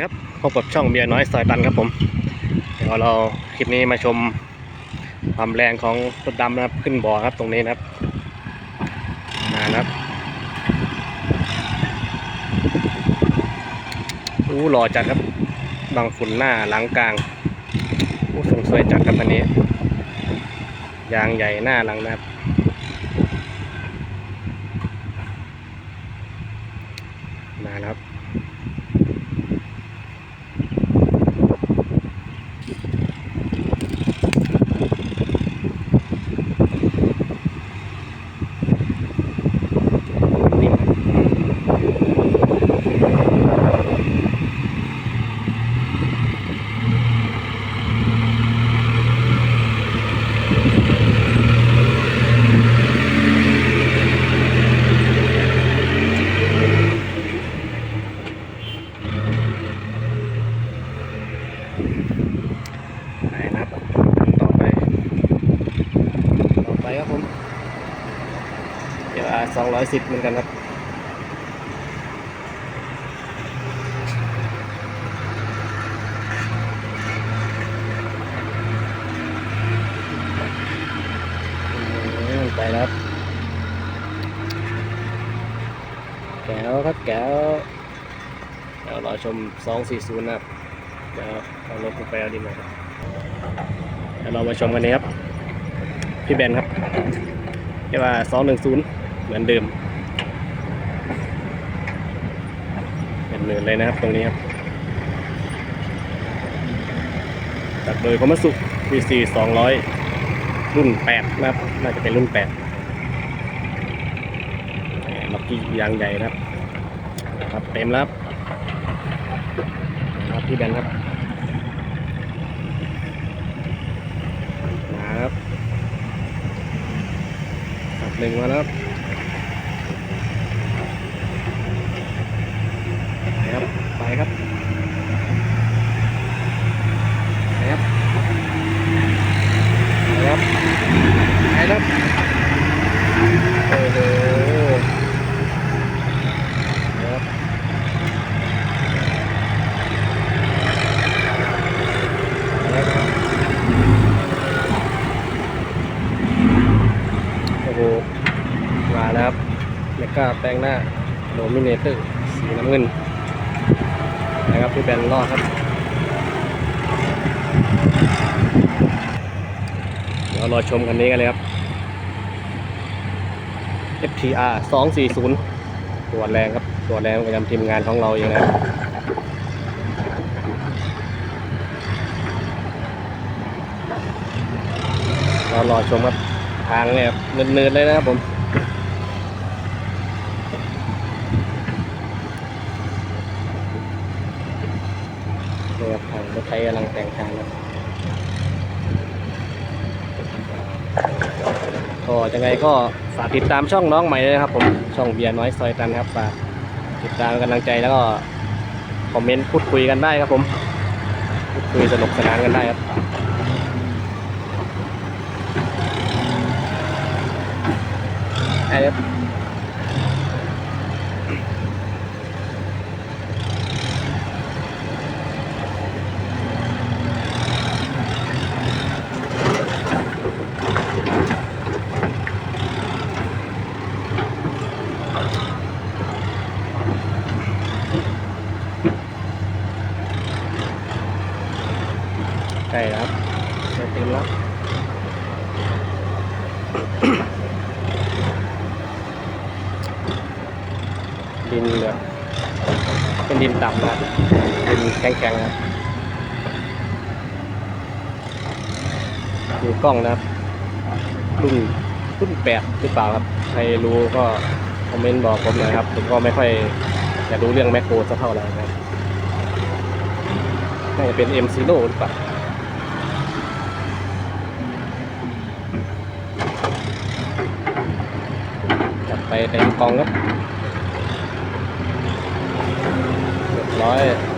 ครับพบกับช่องเบียร์น้อยซอยตันครับผม เดี๋ยวเราคลิปนี้มาชมความแรงของรถดำนะครับขึ้นบ่อครับตรงนี้นะครับมานะครับอู้หล่อจัดครับบางฝุ่นหน้าหลังกลางอู้ทรงสวยจัดครับอันนี้ยางใหญ่หน้าหลังนะครับ สองร้อยสิบเหมือนกันครับ ไปแล้วแก้วครับแก้วแก้วรอชมสองสี่ศูนะครับเดี๋ยวเอารถไปเอาดีไหมเดี๋ยวเรามาชมกันนี้ครับ พี่แบนครับเรียกว่าสองหนึ่งศูนย์ มือนเดิม เป็นหมื่นเลยนะครับตรงนี้ครับจัดโดยคอมมัสุ VC 200 รุ่น 8 นะครับ น่าจะเป็นรุ่น8ล็อกกี้ยางใหญ่นะครับครับเต็มแล้วครับรับพี่แบนครับครับขับหนึ่งมาแล้วครับไปครับ ไป ครับไปครับไปครับไปครับโอ้โหครับครับโอ้โหมาแล้วครับเมกาแปลงหน้าโดมิเนเตอร์สีน้ำเงิน ครับพี่แบนรอดครับ เดี๋ยวรอชมคันนี้กันเลยครับ FTR 240 ตัวแรงครับ ตัวแรงประจำทีมงานของเราเองนะครับเรารอชมครับ ทางเนี่ยครับเนินๆเลยนะครับผม นี่ค รับทางรถไฟกำลังแต่งทางครับก็ยังไงก็ฝากติดตามช่องน้องใหม่เลยนะครับ ผมช่องเบียร์น้อยซอยตันครับฝากติดตามกำลังใจแล้วก็คอมเมนต์พูดคุยกันได้ครับ ผมพูดคุยสนุกสนานกันได้ครับใช่ครับใช่แล้วครับใช่เต็มแล้ว ดินเหลือเป็นดินต่ำนะดินแข็งๆนะครับดูกล้องนะครับรุ่นรุ่นแปดหรือเปล่าครับ ใครรู้ก็คอมเมนต์บอกผมหน่อยครับ ผมก็ไม่ค่อยจะรู้เรื่องแมคโครสักเท่าไหร่นะน่าจะเป็น M Zero หรือเปล่าจัดไปเต็มกองครับ เ